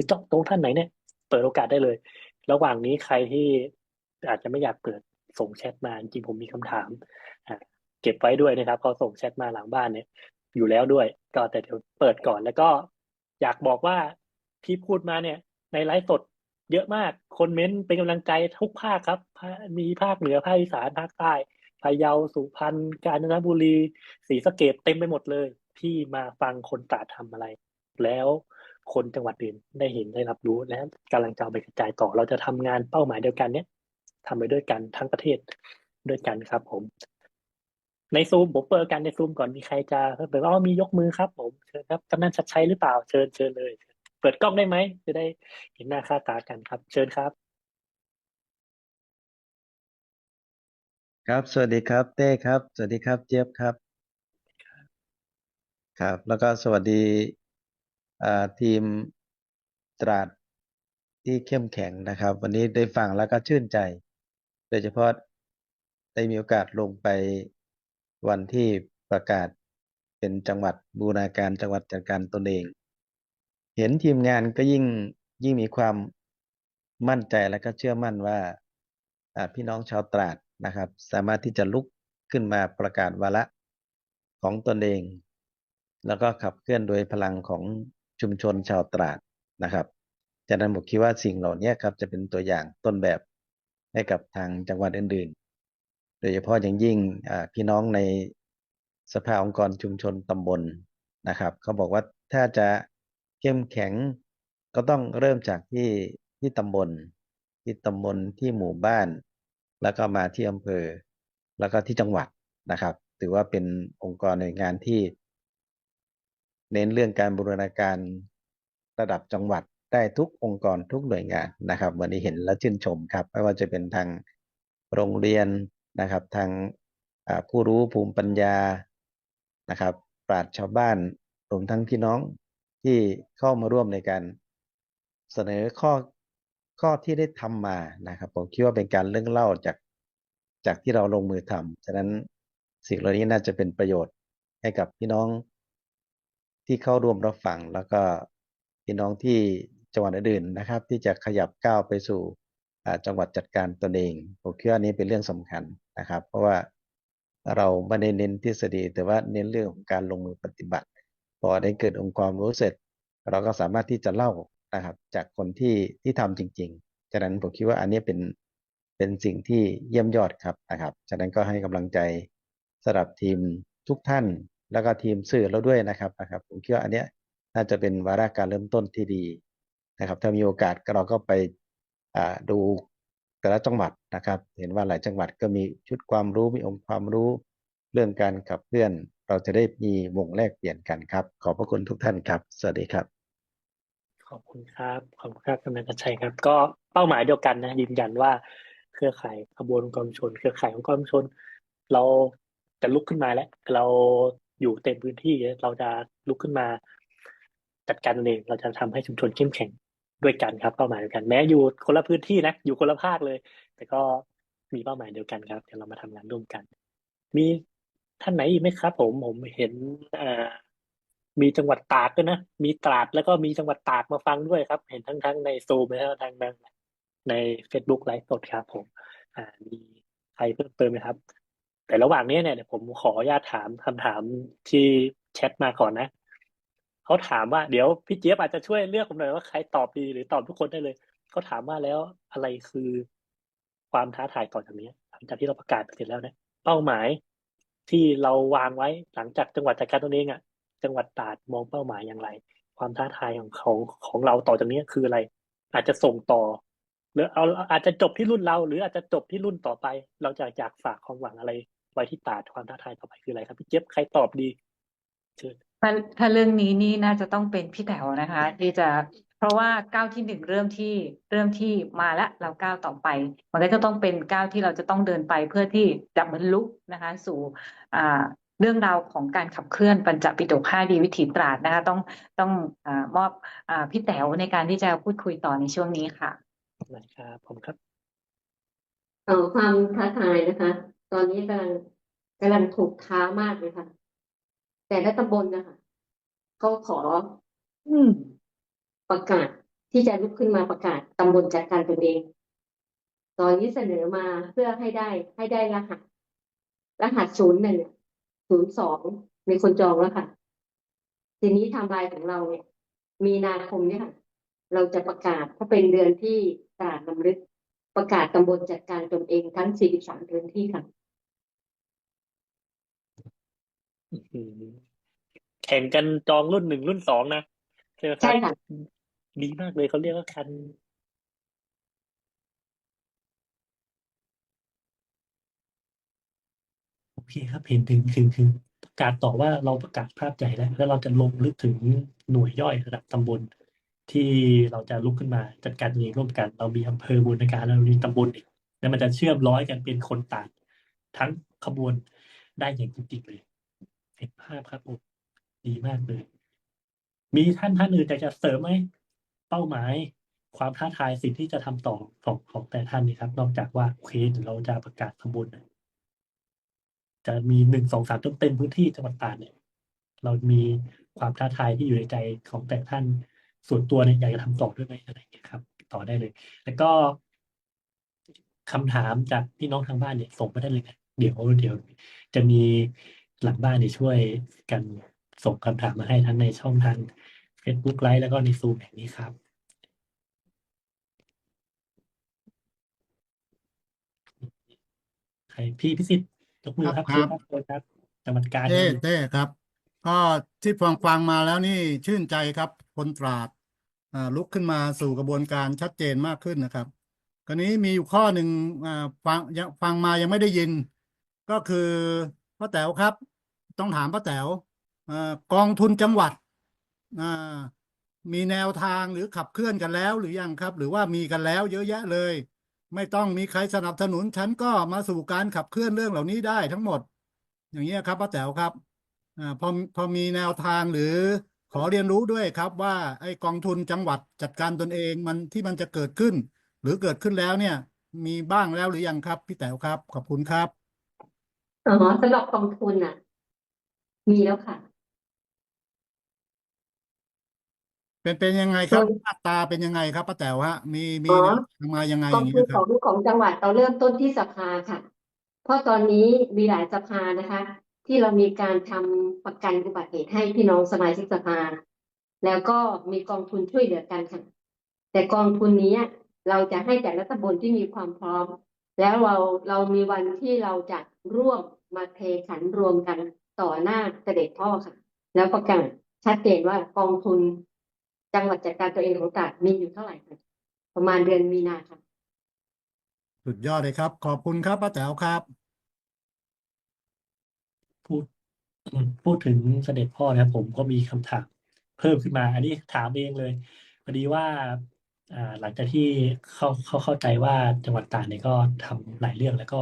รือเจาะตรงท่านไหนเนี่ยเปิดโอกาสได้เลย ระหว่างนี้ใครที่อาจจะไม่อยากเปิดส่งแชทมาจริงผมมีคำถามเก็บไว้ด้วยนะครับเขาส่งแชทมาหลังบ้านเนี่ย อยู่แล้วด้วย ก็แต่เดี๋ยวเปิดก่อนแล้วก็อยากบอกว่าที่พูดมาเนี่ย ในไลฟ์สดเยอะมากคนเม้นต์เป็นกำลังใจทุกภาคครับ มีภาคเหนือภาคอีสานภาคใต้พะเยาสุพรรณกาญจนบุรีศรีสะเกดเต็มไปหมดเลย ที่มาฟังคนตาดทำอะไร แล้ว คนจังหวัดอื่นได้เห็นได้รับรู้และกำลังจะเอาไปกระจายต่อ เราจะทำงานเป้าหมายเดียวกันเนี่ยทำไปด้วยกันทั้งประเทศด้วยกันครับ ผม ในซูมผมเปิดกันในซูมก่อนมีใครจะเปิดว่ามียกมือครับ ผมเชิญครับกำนันชัดชัยหรือเปล่าเชิญเชิญเลย เปิดกล้องได้ไหมจะได้เห็นหน้าค่าตากันครับ เชิญครับ ครับสวัสดีครับ เต้ครับ สวัสดีครับ เจี๊ยบครับ ครับ แล้วก็สวัสดีอ่า ทีมตราดที่เข้มแข็งนะครับ วันนี้ได้ฟังแล้วก็ชื่นใจ โดยเฉพาะได้มีโอกาสลงไปวันที่ประกาศเป็นจังหวัดบูรณาการจังหวัดจัดการตนเอง เห็นทีมงานก็ยิ่งยิ่งมีความมั่นใจและก็เชื่อมั่นว่าพี่น้องชาวตราดนะครับ สามารถที่จะลุกขึ้นมาประกาศวาระของตนเอง แล้วก็ขับเคลื่อนโดยพลังของ ชุมชนชาวตราดนะครับจากนั้นผมคิดว่าสิ่งเหล่านี้ครับจะเป็นตัวอย่างต้นแบบให้กับทางจังหวัดอื่นๆ โดยเฉพาะอย่างยิ่งพี่น้องในสภาองค์กรชุมชนตำบลนะครับเขาบอกว่าถ้าจะเข้มแข็งก็ต้องเริ่มจากที่ที่ตำบล ที่ตำบลที่หมู่บ้าน แล้วก็มาที่อำเภอ แล้วก็ที่จังหวัดนะครับ ถือว่าเป็นองค์กรหน่วยงานที่ เน้นเรื่องการบูรณาการระดับจังหวัดได้ทุกองค์กรทุกหน่วยงานนะครับ วันนี้เห็นและชื่นชมครับ ไม่ว่าจะเป็นทางโรงเรียนนะครับ ทางผู้รู้ภูมิปัญญานะครับ ปราชญ์ชาวบ้านรวมทั้งพี่น้องที่เข้ามาร่วมในการเสนอข้อข้อที่ได้ทำมานะครับ ผมคิดว่าเป็นการเรื่องเล่าจากจากที่เราลงมือทำฉะนั้นสิ่งเหล่านี้น่าจะเป็นประโยชน์ให้กับพี่น้อง ที่เข้าร่วมรับฟังแล้วก็พี่น้องที่จังหวัดอื่นๆนะครับ ที่จะขยับก้าวไปสู่จังหวัดจัดการตนเองผมคิดว่านี้เป็นเรื่องสำคัญนะครับ เพราะว่าเราไม่ได้เน้นทฤษฎี แต่ว่าเน้นเรื่องของการลงมือปฏิบัติ พอได้เกิดองค์ความรู้เสร็จ เราก็สามารถที่จะเล่านะครับ จากคนที่ที่ทำจริง ๆ ฉะนั้นผมคิดว่าอันนี้เป็นเป็นสิ่งที่เยี่ยมยอดครับนะครับ ฉะนั้นก็ให้กำลังใจสำหรับทีมทุกท่าน แล้วก็ทีมสื่อเราด้วยนะครับนะครับผมคิดว่าอันเนี้ยน่าจะเป็นวาระการเริ่มต้นที่ดีนะครับ ถ้ามีโอกาสเราก็ไปดูแต่ละจังหวัดนะครับ เห็นว่าหลายจังหวัดก็มีชุดความรู้มีองค์ความรู้เรื่องการขับเคลื่อน เราจะได้มีวงแลกเปลี่ยนกันครับ ขอบพระคุณทุกท่านครับ สวัสดีครับ ขอบคุณครับ ขอบคุณครับกำนันชัดชัยครับ ก็เป้าหมายเดียวกันนะยืนยันว่าเครือข่ายขบวนองค์กรชุมชน เครือข่ายองกรชุมชน เราจะลุกขึ้นมาแล้ว เรา อยู่เต็มพื้นที่เราจะลุกขึ้นมา จัดการเองเราจะทำให้ชุมชนเข้มแข็งด้วยกันครับเป้าหมายเดียวกัน แม้อยู่คนละพื้นที่นะอยู่คนละภาคเลย แต่ก็มีเป้าหมายเดียวกันครับเดี๋ยวเรามาทำงานร่วมกัน มีท่านไหนอีกไหมครับ ผมผมเห็นอ่ามีจังหวัดตากด้วยนะ มีตราดแล้วก็มีจังหวัดตากมาฟังด้วยครับ เห็นทั้งทั้งในโซมและทางทางใน Facebook ไลฟ์สดครับผม อ่า มีใครเพิ่มเติมไหมครับ แต่ระหว่างนี้เนี่ยผมขออนุญาตถามคำถามที่แชทมาก่อนนะเขาถามว่าเดี๋ยวพี่เจี๊ยบอาจจะช่วยเลือกผมหน่อยว่าใครตอบดีหรือตอบทุกคนได้เลยเขาถามว่าแล้วอะไรคือความท้าทายต่อจากนี้หลังจากที่เราประกาศเสร็จแล้วเนี่ยเป้าหมายที่เราวางไว้หลังจากจังหวัดจัดการตนเองอะ จังหวัดตราดมองเป้าหมายอย่างไร ความท้าทายของของของเราต่อจากนี้คืออะไร อาจจะส่งต่อ หรือเอาอาจจะจบที่รุ่นเรา หรืออาจจะจบที่รุ่นต่อไป เราจะอยากฝากความหวังอะไร ไว้ที่ตราดความท้าทายต่อไปคืออะไรครับพี่เจี๊ยบใครตอบดี เชิญถ้าถ้าเรื่องนี้นี่น่าจะต้องเป็นพี่แต๋วนะคะ ที่จะเพราะว่าก้าวที่หนึ่งเริ่มที่เริ่มที่มาแล้วเราก้าวต่อไป มันก็จะต้องเป็นก้าวที่เราจะต้องเดินไปเพื่อที่จะบรรลุนะคะ สู่อ่าเรื่องราวของการขับเคลื่อนปัญจปิฎกห้าดีวิถีตราดนะคะ ต้องต้องอามอบอ่าพี่แต๋วในการที่จะพูดคุยต่อในช่วงนี้ค่ะนะครับผมครับเอ่อความท้าทายนะคะ ตอนนี้กำลังกำลังถูกท้ามากเลยค่ะ แต่ละตำบลนะคะเขาขออืมประกาศที่จะลุกขึ้นมาประกาศตำบลจัดการตนเอง ตอนนี้เสนอมาเพื่อให้ได้ ให้ได้รหัส รหัสศูนย์หนึ่งศูนย์สองมีคนจองแล้วค่ะ ทีนี้ไทำลายของเราเนี่ย มีนาคมเนี่ยค่ะ เราจะประกาศเพราะเป็นเดือนที่ตราดลำลึกประกาศตำบลจัดการตนเองทั้ง 43 พื้นที่ค่ะ อืม แข่งกันจองรุ่นหนึ่งรุ่นสองนะใช่ไหมครัใช่บค่ะ ดีมากเลยเขาเรียกว่าคัน โอเคครับเห็นถึงถึงถึงประกาศต่อว่าเราประกาศภาพใหญ่แล้ว แล้วเราจะลงลึกถึงหน่วยย่อยระดับตำบล ที่เราจะลุกขึ้นมาจัดการเองร่วมกัน เรามีอำเภอบูรณาการแล้วเรามีตำบลอีกแล้วมันจะเชื่อมร้อยกันเป็นคนต่าง ทั้งขบวนได้อย่างจริงๆเลย เห็นภาพครับผมดีมากเลย มีท่านท่านอื่นอยากจะเสริมไหมเป้าหมาย ความท้าทายสิ่งที่จะทำต่อของของแต่ท่านนี่ครับ นอกจากว่าโอเคเดี๋ยวเราจะประกาศขบวนนจะมีหนึ่งสองสามต้นเต็มพื้นที่จังหวัดตาดเนี่ย เรามีความท้าทายที่อยู่ในใจของแต่ท่านส่วนตัวเนี่ยอยากจะทำต่อด้วยไหมอะไรอย่างเงี้ยครับ ต่อได้เลย แล้วก็คำถามจากพี่น้องทางบ้านเนี่ย ส่งมาได้เลยนะเดี๋ยวเดี๋ยว จะมี หลังบ้านเนี่ยช่วยกันส่งคำถามมาให้ทั้งในช่องทาง Facebook ไลฟ์แล้วก็ในซูมแห่งนี้ครับ ใครพี่พิสิทธิ์ยกมือครับครับเชิญครับเชิญครับจังหวัดกาญเต้ใช่ไหมเต้ครับ ก็ที่ฟังฟังมาแล้วนี่ชื่นใจครับ คนตราดอ่าลุกขึ้นมาสู่กระบวนการชัดเจนมากขึ้นนะครับคราวนี้มีอยู่ข้อหนึ่งอ่าฟังยังฟังมายังไม่ได้ยิน ก็คือป้าแต๋วครับ ต้องถามป้าแต๋วอ่ากองทุนจังหวัดอ่ามีแนวทางหรือขับเคลื่อนกันแล้วหรือยังครับ หรือว่ามีกันแล้วเยอะแยะเลย ไม่ต้องมีใครสนับสนุนฉันก็มาสู่การขับเคลื่อนเรื่องเหล่านี้ได้ทั้งหมด อย่างนี้ครับป้าแต๋วครับอ่าพอพอมีแนวทางหรือขอเรียนรู้ด้วยครับว่าไอ้กองทุนจังหวัดจัดการตนเองมันที่มันจะเกิดขึ้น หรือเกิดขึ้นแล้วเนี่ย มีบ้างแล้วหรือยังครับ พี่แต๋วครับ ขอบคุณครับอ๋อสำหรับกองทุนอะ มีแล้วค่ะ เป็นเป็นยังไงครับโดยหน้าตาเป็นยังไงครับป้าแต๋วฮะ มีมีอ๋อแนวทางมายังไงกอองย่างทุนี้นคขรัอบ งของจังหวัดเราเริ่มต้นที่สภาค่ะ เพราะตอนนี้มีหลายสภานะคะ ที่เรามีการทำประกันอุบัติเหตุให้พี่น้องสมาชิกสภา แล้วก็มีกองทุนช่วยเหลือกันค่ะแต่กองทุนนี้เราจะให้แต่ละตำบลที่มีความพร้อม แล้วเราเรามีวันที่เราจะร่วมมาเทขันรวมกัน ต่อหน้าเสด็จพ่อค่ะ แล้วประกาศชัดเจนว่ากองทุนจังหวัดจัดการตัวเองของตราดมีอยู่เท่าไหร่ค่ะประมาณเดือนมีนาค่ะ สุดยอดเลยครับ ขอบคุณครับป้าแต๋วครับ พูดอืมพูดถึงเสด็จพ่อนะครับผมก็มีคำถามเพิ่มขึ้นมา อันนี้ถามเองเลยพอดีว่าอ่าหลังจากที่เขาเขาเข้าใจว่าจังหวัดตราดเนี่ยก็ทำหลายเรื่องแล้วก็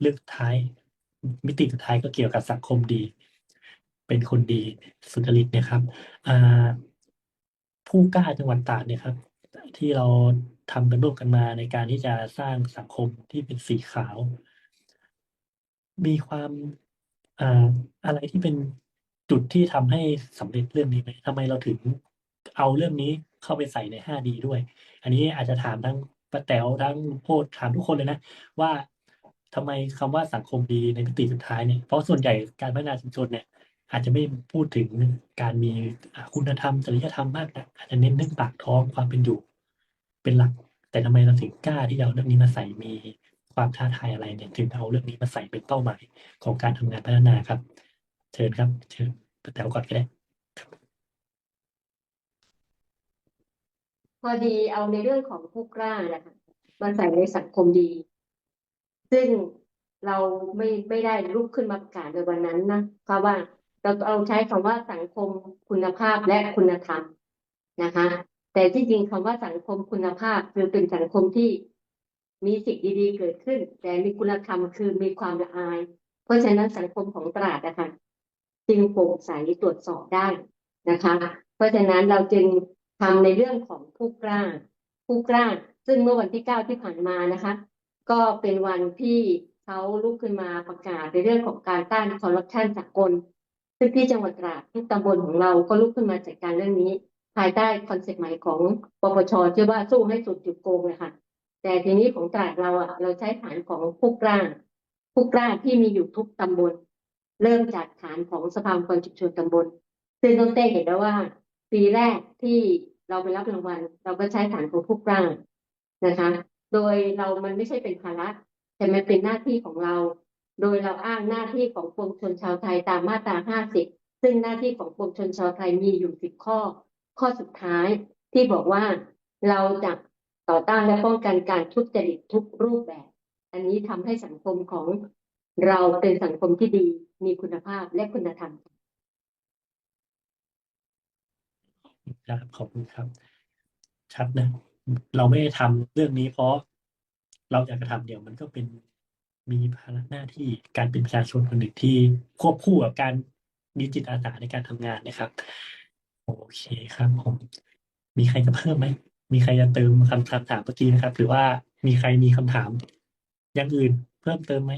เรื่องสุดท้าย มิติสุดท้ายก็เกี่ยวกับสังคมดี เป็นคนดีสุจริตนะครับผู้กล้าจังหวัดตราดเนี่ยครับ ที่เราทำกันร่วมกันมาในการที่จะสร้างสังคมที่เป็นสีขาว มีความอ่าอะไรที่เป็นจุดที่ทำให้สำเร็จเรื่องนี้ไหมทำไมเราถึงเอาเรื่องนี้เข้าไปใส่ใน 5D ด้วย อันนี้อาจจะถามทั้งป้าแต๋วทั้งโพธิ์ถามทุกคนเลยนะ ว่า ทำไมคำว่าสังคมดีในมิติสุดท้ายเนี่ยเพราะส่วนใหญ่การพัฒนาชุมชนเนี่ยอาจจะไม่พูดถึงการมีคุณธรรมจริยธรรมมากนะอาจจะเน้นเรื่องปากท้องความเป็นอยู่ เป็นหลัก แต่ทำไมเราถึงกล้าที่จะเอาเรื่องนี้มาใส่มีความท้าทายอะไรเนี่ยถึงเอาเรื่องนี้มาใส่เป็นเป้าหมายของการทำงานพัฒนาครับ เชิญครับ เชิญปแต๋วก่อนก็ได้พอดีเอาในเรื่องของผู้กล้านะคะมาใส่ในสังคมดี ซึ่งเราไม่ไม่ได้ลุกขึ้นมาประกาศในวันนั้นนะเพราะว่าเราเราใช้คำว่าสังคมคุณภาพและคุณธรรมนะคะ แต่ที่จริงคำว่าสังคมคุณภาพคือเป็นสังคมที่มีสิ่งดีๆเกิดขึ้น แต่มีคุณธรรมคือมีความละอาย เพราะฉะนั้นสังคมของตราดนะคะจึงโปร่งใสตรวจสอบได้นะคะ เพราะฉะนั้นเราจึงทำในเรื่องของผู้กล้า ผู้กล้า ซึ่งเมื่อวันที่เก้าที่ผ่านมานะคะ ก็เป็นวันที่เขาลุกขึ้นมาประกาศในเรื่องของการต้านคอร์รัปชันสากล ซึ่งที่จังหวัดตราดทุกตำบลของเราก็ลุกขึ้นมาจัดการเรื่องนี้ ภายใต้คอนเซ็ปต์ใหม่ของปปชชื่อว่าสู้ให้สุดจุดโกงเลยค่ะแต่ทีนี้ของตราดเราอะเราใช้ฐานของผู้กล้าผู้กล้าที่มีอยู่ทุกตำบล เริ่มจากฐานของสภาองค์กรชุมชนตำบล ซึ่งต้นเต้เห็นแล้วว่า ปีแรกที่เราไปรับรางวัล เราก็ใช้ฐานของผู้กล้านะคะ โดยเรามันไม่ใช่เป็นภาระแต่มันเป็นหน้าที่ของเรา โดยเราอ้างหน้าที่ของปวงชนชาวไทยตามมาตรา 50 ซึ่งหน้าที่ของปวงชนชาวไทยมีอยู่ 10 ข้อ ข้อสุดท้ายที่บอกว่าเราจะต่อต้านและป้องกันการทุจริตทุกรูปแบบ อันนี้ทำให้สังคมของเราเป็นสังคมที่ดี มีคุณภาพและคุณธรรมครับขอบคุณครับ ชัดนะ เราไม่ได้ทำเรื่องนี้เพราะเราอยากจะทำเดี๋ยวมันก็เป็นมีภาระหน้าที่การเป็นประชาชนคนหนึ่งที่ควบคู่กับการมีจิตอาสาในการทำงานนะครับ โอเคครับผมมีใครจะเพิ่มไหมมีใครจะเติมคำคำถามเมื่อกี้นะครับ หรือว่ามีใครมีคำถามอย่างอื่นเพิ่มเติมไหม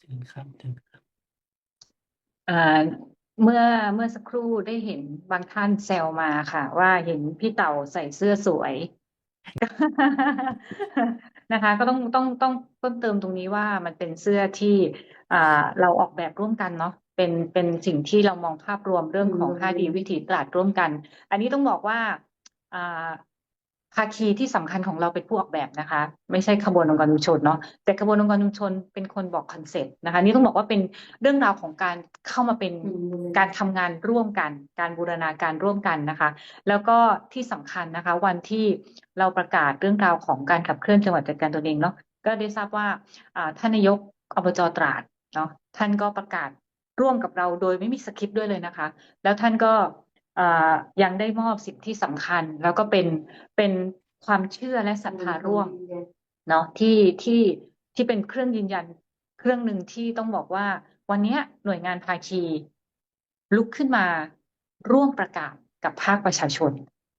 เชิญครับเชิญครับเมื่อเมื่อสักครู่ได้เห็นบางท่านแซวมาค่ะ ว่าเห็นพี่เต่าใส่เสื้อสวย นะคะ ก็ต้องต้องต้องต้องเติมตรงนี้ว่ามันเป็นเสื้อที่อ่าเราออกแบบร่วมกันเนาะเป็นเป็นสิ่งที่เรามองภาพรวมเรื่องของอืม 5D วิถีตลาดร่วมกัน อันนี้ต้องบอกว่าอ่า ภาคีที่สำคัญของเราเป็นผู้ออกแบบนะคะ ไม่ใช่ขบวนองค์กรชุมชนเนาะแต่ขบวนองค์กรชุมชนเป็นคนบอกคอนเซ็ปต์นะคะ นี่ต้องบอกว่าเป็นเรื่องราวของการเข้ามาเป็นอืมการทำงานร่วมกัน การบูรณาการร่วมกันนะคะ แล้วก็ที่สำคัญนะคะ วันที่เราประกาศเรื่องราวของการขับเคลื่อนจังหวัดจัดการตนเองเนาะก็ได้ทราบว่าอ่าท่านนายกอบจตราดเนาะท่านก็ประกาศร่วมกับเราโดยไม่มีสคริปต์ด้วยเลยนะคะ แล้วท่านก็อ่า ยังได้มอบสิทธิที่สำคัญ แล้วก็เป็นเป็นความเชื่อและศรัทธาร่วมเนาะที่ที่ที่เป็นเครื่องยืนยัน เครื่องหนึ่งที่ต้องบอกว่า วันเนี้ยหน่วยงานภาคีลุกขึ้นมาร่วมประกาศกับภาคประชาชน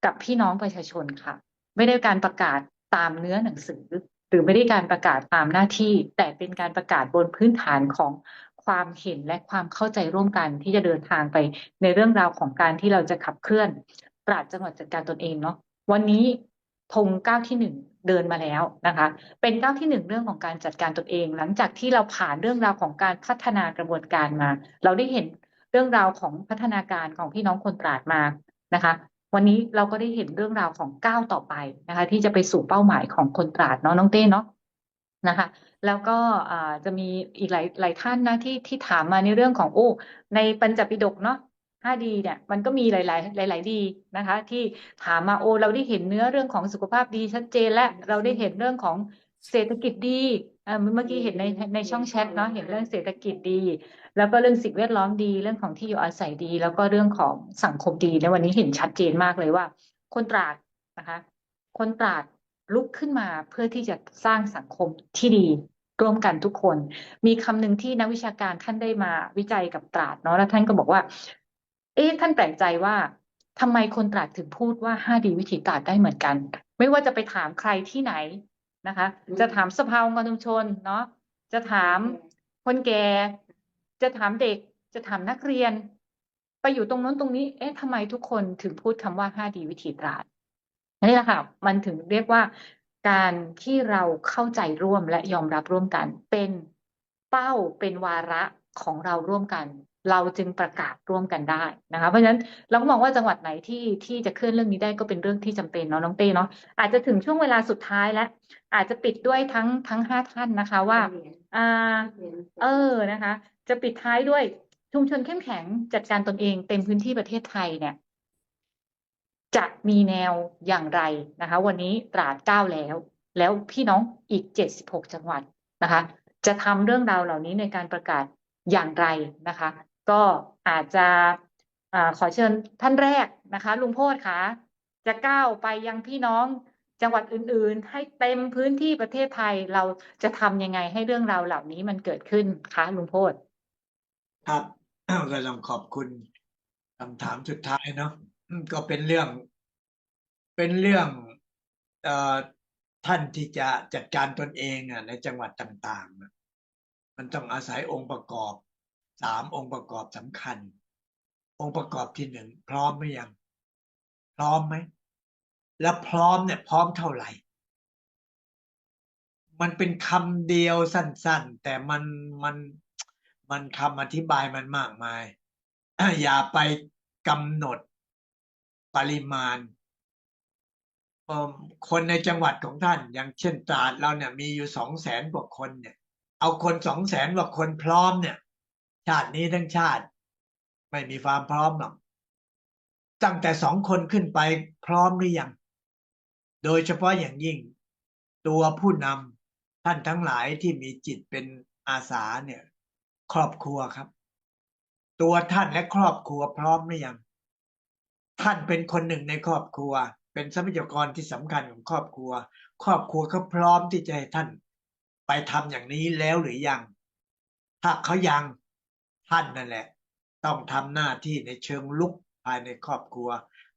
กับพี่น้องประชาชนค่ะ ไม่ได้การประกาศตามเนื้อหนังสือ หรือไม่ได้การประกาศตามหน้าที่ แต่เป็นการประกาศบนพื้นฐานของ ความเห็นและความเข้าใจร่วมกันที่จะเดินทางไปในเรื่องราวของการที่เราจะขับเคลื่อนปราดจังหวัดจัดการตนเองเนาะวันนี้ธงก้าวที่หนึ่งเดินมาแล้วนะคะ เป็นก้าวที่หนึ่งเรื่องของการจัดการตนเอง หลังจากที่เราผ่านเรื่องราวของการพัฒนากระบวนการมา เราได้เห็นเรื่องราวของพัฒนาการของพี่น้องคนตราดมานะคะ วันนี้เราก็ได้เห็นเรื่องราวของก้าวต่อไปนะคะ ที่จะไปสู่เป้าหมายของคนตราดเนาะน้องเต้เนาะนะคะ แล้วก็จะมีอีกหลายหลายท่านนะที่ที่ถามมาในเรื่องของโอ้ในปัญจปิฎกเนาะ 5D เนี่ยมันก็มีหลาย ๆ หลาย ๆ ดีนะคะ ที่ถามมาโอ้เราได้เห็นเนื้อเรื่องของสุขภาพดีชัดเจนและเราได้เห็นเรื่องของเศรษฐกิจดีเมื่อกี้เห็นในในช่องแชทเนาะเห็นเรื่องเศรษฐกิจดี แล้วก็เรื่องสิ่งแวดล้อมดี เรื่องของที่อยู่อาศัยดี แล้วก็เรื่องของสังคมดีในวันนี้เห็นชัดเจนมากเลยว่า คนตราดนะคะ คนตราดลุกขึ้นมาเพื่อที่จะสร้างสังคมที่ดี ร่วมกันทุกคน มีคำหนึ่งที่นักวิชาการท่านได้มาวิจัยกับตราดเนาะแล้วท่านก็บอกว่า เอ๊ะท่านแปลกใจว่าทำไมคนตราดถึงพูดว่า 5D วิถีตราดได้เหมือนกัน ไม่ว่าจะไปถามใครที่ไหนนะคะ จะถามสภาองค์กรชุมชนเนาะจะถามคนแก่จะถามเด็กจะถามนักเรียน ไปอยู่ตรงนู้นตรงนี้ เอ๊ะทำไมทุกคนถึงพูดคำว่า 5D วิถีตราดนี่แหละค่ะ มันถึงเรียกว่า การที่เราเข้าใจร่วมและยอมรับร่วมกัน เป็นเป้าเป็นวาระของเราร่วมกัน เราจึงประกาศร่วมกันได้นะคะเพราะฉะนั้นเราก็มองว่าจังหวัดไหนที่ที่จะเคลื่อนเรื่องนี้ได้ก็เป็นเรื่องที่จำเป็นเนาะน้องเต้เนาะอาจจะถึงช่วงเวลาสุดท้ายแล้ว อาจจะปิดด้วยทั้งทั้งห้าท่านนะคะว่าอ่าเออนะคะ จะปิดท้ายด้วยชุมชนเข้มแข็งจัดการตนเองเต็มพื้นที่ประเทศไทยเนี่ย จะมีแนวอย่างไรนะคะ วันนี้ตราดก้าแล้ว แล้วพี่น้องอีกเจ็ดสิบหกจังหวัดนะคะ จะทำเรื่องราวเหล่านี้ในการประกาศอย่างไรนะคะ ก็อาจจะอขอเชิญท่านแรกนะคะ ลุงโพธค่ะ จะก้าวไปยังพี่น้องจังหวัดอื่น ๆ ให้เต็มพื้นที่ประเทศไทยเราจะทำยังไงให้เรื่องราวเหล่านี้มันเกิดขึ้นคะลุงโพธครับก็ต้องขอบคุณคำถามสุดท้ายเนาะ ก็เป็นเรื่องเป็นเรื่องอท่านที่จะจัดการตนเองในจังหวัดต่างๆ มันต้องอาศัยองค์ประกอบสามองค์ประกอบสำคัญ องค์ประกอบที่หนึ่งพร้อมหรือยัง พร้อมไหม แล้วพร้อมเนี่ยพร้อมเท่าไหร่ มันเป็นคำเดียวสั้น ๆ แต่มันมันมันคำอธิบายมันมากมาย อย่าไปกำหนด ปริมาณ คนในจังหวัดของท่าน อย่างเช่นตราดเราเนี่ยมีอยู่สองแสนกว่าคนเนี่ย เอาคนสองแสนกว่าคนพร้อมเนี่ย ชาตินี้ทั้งชาติ ไม่มีความพร้อมหรอกตั้งแต่สองคนขึ้นไปพร้อมหรือยัง โดยเฉพาะอย่างยิ่ง ตัวผู้นำท่านทั้งหลายที่มีจิตเป็นอาสาเนี่ย ครอบครัวครับ ตัวท่านและครอบครัวพร้อมหรือยัง ท่านเป็นคนหนึ่งในครอบครัว เป็นทรัพยากรที่สำคัญของครอบครัว ครอบครัวเขาพร้อมที่จะให้ท่านไปทำอย่างนี้แล้วหรือยัง ถ้าเขายังท่านนั่นแหละ ต้องทำหน้าที่ในเชิงลุกภายในครอบครัว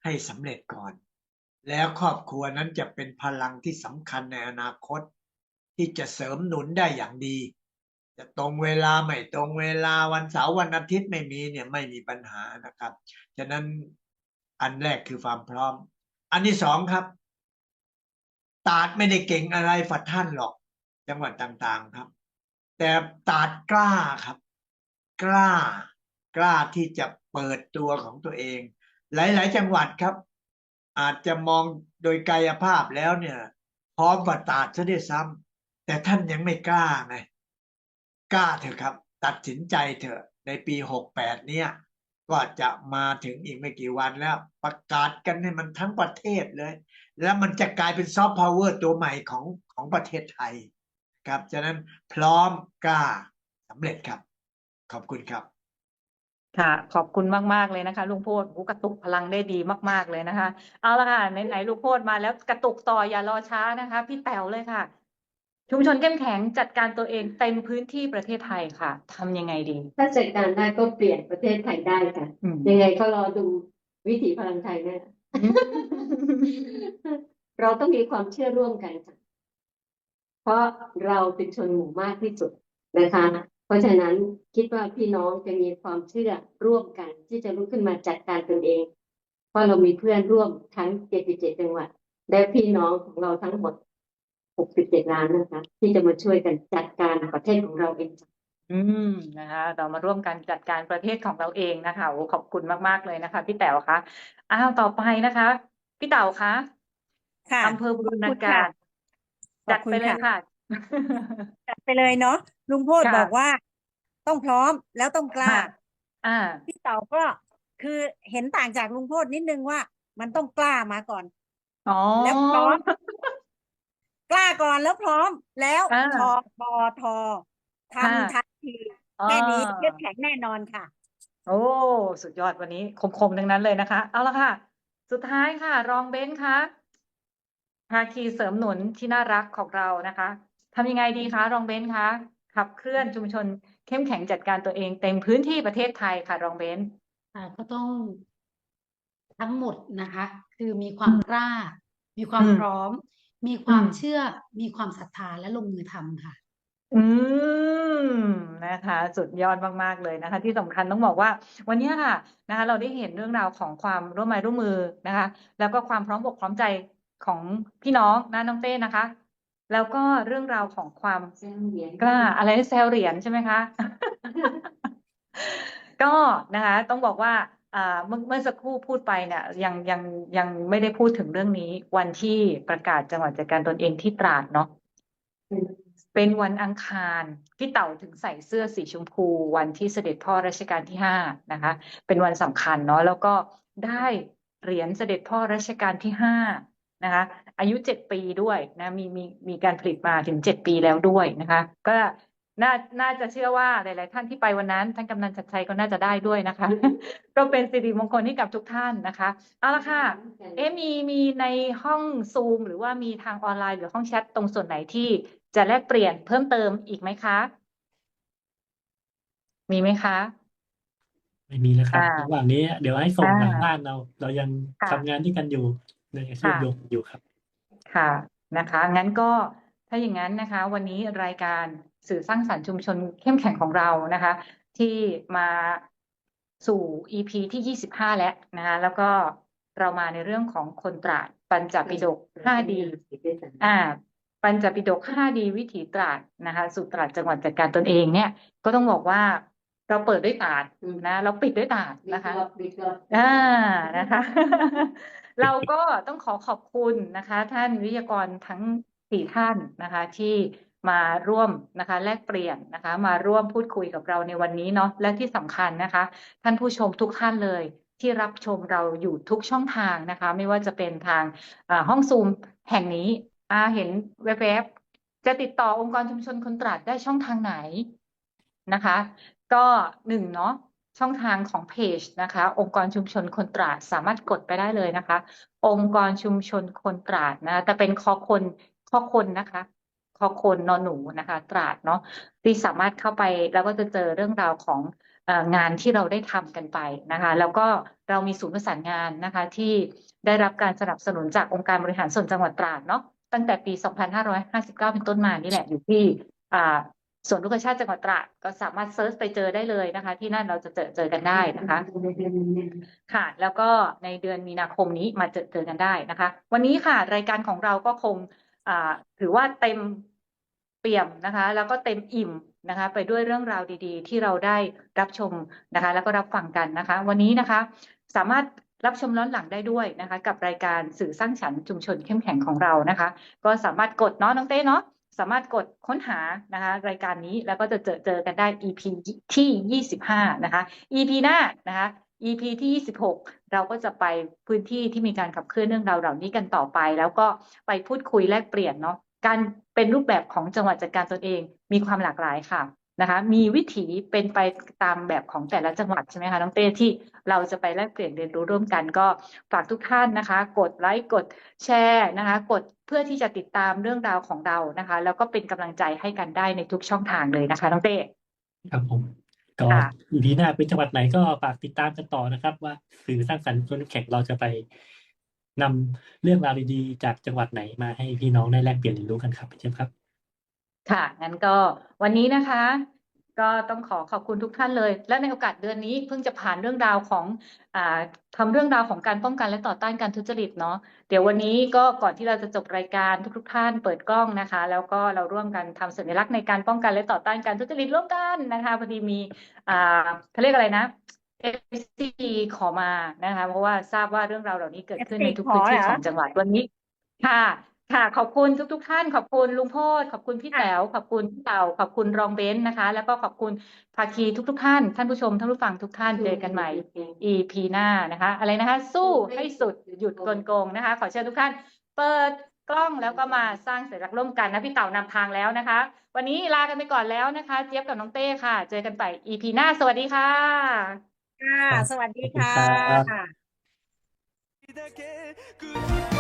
ให้สำเร็จก่อน แล้วครอบครัวนั้นจะเป็นพลังที่สำคัญในอนาคต ที่จะเสริมหนุนได้อย่างดี จะตรงเวลาไม่ตรงเวลาวันเสาร์วันอาทิตย์ไม่มีเนี่ยไม่มีปัญหานะครับ ฉะนั้น อันแรกคือความพร้อม อันที่สองครับ ตาดไม่ได้เก่งอะไรฝัดท่านหรอก จังหวัดต่างๆครับ แต่ตาดกล้าครับ กล้า กล้าที่จะเปิดตัวของตัวเอง หลาย ๆ จังหวัดครับ อาจจะมองโดยกายภาพแล้วเนี่ย พร้อมกว่าตาดซะด้วยซ้ำแต่ท่านยังไม่กล้าไงกล้าเถอะครับ ตัดสินใจเถอะในปีหกแปดเนี่ย ก็จะมาถึงอีกไม่กี่วันแล้ว ประกาศกันให้มันทั้งประเทศเลย แล้วมันจะกลายเป็นซอฟต์พาวเวอร์ตัวใหม่ของของประเทศไทย ครับฉะนั้นพร้อมกล้าสำเร็จครับ ขอบคุณครับ ค่ะ ขอบคุณมาก ๆ เลยนะคะ ลุงโพดกระตุกพลังได้ดีมาก ๆ เลยนะคะ เอาละค่ะไหนๆลุงโพดมาแล้วกระตุกต่ออย่ารอช้านะคะ พี่แต๋วเลยค่ะ ชุมชนเข้มแข็งจัดการตัวเองเต็มพื้นที่ประเทศไทยค่ะทำยังไงดี ถ้าจัดการได้ก็เปลี่ยนประเทศไทยได้ค่ะอืมยังไงก็รอดูวิถีพลังไทยแน่เราต้องมีความเชื่อร่วมกันค่ะ เพราะเราเป็นชนหมู่มากที่สุดนะคะ เพราะฉะนั้นคิดว่าพี่น้องจะมีความเชื่อร่วมกัน ที่จะลุกขึ้นมาจัดการตนเอง เพราะเรามีเพื่อนร่วมทั้ง 77 จังหวัด และพี่น้องของเราทั้งหมด 67 ล้านนะคะ ที่จะมาช่วยกันจัดการประเทศของเราเองอืมนะคะเรามาร่วมกันจัดการประเทศของเราเองนะคะโอ้ขอบคุณมากๆเลยนะคะ พี่แต๋วคะอ้าวต่อไปนะคะ พี่เต๋าคะค่ะอำเภอบูรขอบณาคุณกาค่ะรจัดขอบคุณไปเลยค่ะค่ะ จัดไปเลยเนาะลุงโพดค่ะบอกว่า ต้องพร้อมแล้วต้องกล้าค่ะอ่า พี่เต๋าก็คือเห็นต่างจากลุงโพดนิดนึงว่า มันต้องกล้ามาก่อน อ๋อแล้วพร้อม กล้าก่อนแล้วพร้อมแล้วอ่าทอทอทอค่ะทำทันทีแค่นี้อ่าเข้มแข็งแน่นอนค่ะ โอ้ สุดยอดวันนี้คมๆทั้งนั้นเลยนะคะ เอาละค่ะ สุดท้ายค่ะ รองเบ้นคะภาคีเสริมหนุนที่น่ารักของเรานะคะทำยังไงดีคะรองเบ้นคะขับเคลื่อนชุมชนเข้มแข็งจัดการตัวเองเต็มพื้นที่ประเทศไทยค่ะ รองเบ้นอ่าก็ต้องทั้งหมดนะคะ คือมีความกล้า มีความอืมพร้อม มีความอืมเชื่อมีความศรัทธาและลงมือทำค่ะ อืมนะคะ สุดยอดมาก ๆ เลยนะคะ ที่สำคัญต้องบอกว่า วันนี้ค่ะนะคะ เราได้เห็นเรื่องราวของความร่วมไม้ร่วมมือนะคะ แล้วก็ความพร้อมอกพร้อมใจของพี่น้องนะน้องเต้นะคะ แล้วก็เรื่องราวของความแซวเหรียญกล้าอะไรนะแซวเหรียญใช่ไหมคะ ก็นะคะ ต้องบอกว่าอ่า เมื่อเมื่อสักครู่พูดไปเนี่ยยังยังยังไม่ได้พูดถึงเรื่องนี้ วันที่ประกาศจังหวัดจัดการตนเองที่ตราดเนาะเป็นวันอังคารพี่เต่าถึงใส่เสื้อสีชมพู วันที่เสด็จพ่อรัชกาลที่ห้านะคะ เป็นวันสำคัญเนาะแล้วก็ได้เหรียญเสด็จพ่อรัชกาลที่ห้านะคะอายุเจ็ดปีด้วยนะมีมีมีการผลิตมาถึงเจ็ดปีแล้วด้วยนะคะ ก็ น่าน่าจะเชื่อว่าหลาย ๆ ท่านที่ไปวันนั้นท่านกำนันชัดชัยก็น่าจะได้ด้วยนะคะ ก็เป็นสิริมงคลให้กับทุกท่านนะคะเอาละค่ะ เอ๊ะมีมีในห้องซูมหรือว่ามีทางออนไลน์หรือห้องแชทตรงส่วนไหนที่จะแลกเปลี่ยนเพิ่มเติมอีกไหมคะ มีไหมคะ ไม่มีแล้วครับอ่าระหว่างนี้ เดี๋ยวให้ส่งอ่าหลังบ้านเรา เรายังค่ะทำงานด้วยกันอยู่ในเชื่อมค่ะโยงอยู่ครับ ค่ะนะคะ งั้นก็ถ้าอย่างนั้นนะคะ วันนี้รายการ สื่อสร้างสรรค์ชุมชนเข้มแข็งของเรานะคะ ที่มาสู่ EP ที่ 25 แล้วนะคะแล้วก็เรามาในเรื่องของคนตราดปัญจปิฎก 5D อ่า ปัญจปิฎก 5D วิถีตราดนะคะ สู่ตราดจังหวัดจัดการตนเองเนี่ย ก็ต้องบอกว่าเราเปิดด้วยตราดนะ เราปิดด้วยตราดนะคะอ่านะคะ เราก็ต้องขอขอบคุณนะคะ ท่านวิทยากรทั้งสี่ท่านนะคะ ที่ มาร่วมนะคะ แลกเปลี่ยนนะคะ มาร่วมพูดคุยกับเราในวันนี้เนาะและที่สำคัญนะคะ ท่านผู้ชมทุกท่านเลยที่รับชมเราอยู่ทุกช่องทางนะคะ ไม่ว่าจะเป็นทางห้องซูมแห่งนี้อาเห็นแวบจะติดต่อองค์กรชุมชนคนตราดได้ช่องทางไหนนะคะ ก็หนึ่งเนาะช่องทางของเพจนะคะ องค์กรชุมชนคนตราดสามารถกดไปได้เลยนะคะ องค์กรชุมชนคนตราดนะแต่เป็นคอคนคอคนนะคะ คอคนนอนหนูนะคะ ตราดเนาะที่สามารถเข้าไปแล้วก็จะเจอเรื่องราวของงานที่เราได้ทำกันไปนะคะ แล้วก็เรามีศูนย์ประสานงานนะคะ ที่ได้รับการสนับสนุนจากองค์การบริหารส่วนจังหวัดตราดเนาะตั้งแต่ปี 2559 เป็นต้นมานี่แหละอยู่ที่ส่วนลูกชาติจังหวัดตราดก็สามารถเซิร์ชไปเจอได้เลยนะคะ ที่นั่นเราจะเจอเจอกันได้นะคะ ค่ะ แล้วก็ในเดือนมีนาคมนี้มาเจอเจอกันได้นะคะ วันนี้ค่ะรายการของเราก็คง ถือว่าเต็มเปี่ยมนะคะ แล้วก็เต็มอิ่มนะคะ ไปด้วยเรื่องราวดีๆ ที่เราได้รับชมนะคะ แล้วก็รับฟังกันนะคะ วันนี้นะคะ สามารถรับชมย้อนหลังได้ด้วยนะคะ กับรายการสื่อสร้างสรรค์ชุมชนเข้มแข็งของเรานะคะ ก็สามารถกดเนาะน้องเต้เนาะสามารถกดค้นหานะคะ รายการนี้แล้วก็จะเจอเจอกันได้ EP ที่ยี่สิบห้านะคะ EP หน้านะคะ EP ที่ยี่สิบหกเราก็จะไปพื้นที่ที่มีการขับเคลื่อนเรื่องราวเหล่านี้กันต่อไป แล้วก็ไปพูดคุยแลกเปลี่ยนเนาะการเป็นรูปแบบของจังหวัดจัดการตนเองมีความหลากหลายค่ะนะคะมีวิถีเป็นไปตามแบบของแต่ละจังหวัดใช่ไหมคะน้องเต้ที่เราจะไปแลกเปลี่ยนเรียนรู้ร่วมกันก็ฝากทุกท่านนะคะ กดไลค์กดแชร์นะคะ กดเพื่อที่จะติดตามเรื่องราวของเรานะคะ แล้วก็เป็นกำลังใจให้กันได้ในทุกช่องทางเลยนะคะน้องเต้ครับผม ก็ค่ะอีพีหน้าเป็นจังหวัดไหนก็ฝากติดตามกันต่อนะครับ ว่าสื่อสร้างสรรค์ชนแข่งเราจะไปนำเรื่องราวดีๆ จากจังหวัดไหนมาให้พี่น้องได้แลกเปลี่ยนเรียนรู้กันครับเชฟครับ ค่ะงั้นก็วันนี้นะคะ ก็ต้องขอขอบคุณทุกท่านเลย และในโอกาสเดือนนี้เพิ่งจะผ่านเรื่องราวของอ่าทำเรื่องราวของการป้องกันและต่อต้านการทุจริตเนาะเดี๋ยววันนี้ก็ก่อนที่เราจะจบรายการทุก ๆ ท่านเปิดกล้องนะคะ แล้วก็เราร่วมกันทำสัญลักษณ์ในการป้องกันและต่อต้านการทุจริตร่วมกันนะคะพอดีมีอ่าเขาเรียกอะไรนะ FC ขอมานะคะ เพราะว่าทราบว่าเรื่องราวเหล่านี้เกิดขึ้นในทุกพื้นที่ของจังหวัดวันนี้ค่ะ ค่ะ ขอบคุณทุก ๆ ท่าน ขอบคุณลุงโพธขอบคุณพี่แต๋วขอบคุณพี่เต่าขอบคุณรองเบนซ์นะคะ แล้วก็ขอบคุณภาคีทุก ๆ ท่าน ท่านผู้ชมท่านผู้ฟังทุกท่านเจอกันใหม่ EP หน้านะคะ อะไรนะคะ สู้ให้สุดหยุดกลโกงนะคะ ขอเชิญทุกท่าน เปิดกล้องแล้วก็มาสร้างสัญลักษณ์ร่วมกันนะพี่เต่านำทางแล้วนะคะ วันนี้ลากันไปก่อนแล้วนะคะ เจี๊ยบกับน้องเต้ค่ะ เจอกันไป EP หน้าสวัสดีค่ะค่ะ สวัสดีขอบคุณค่ะครับだけ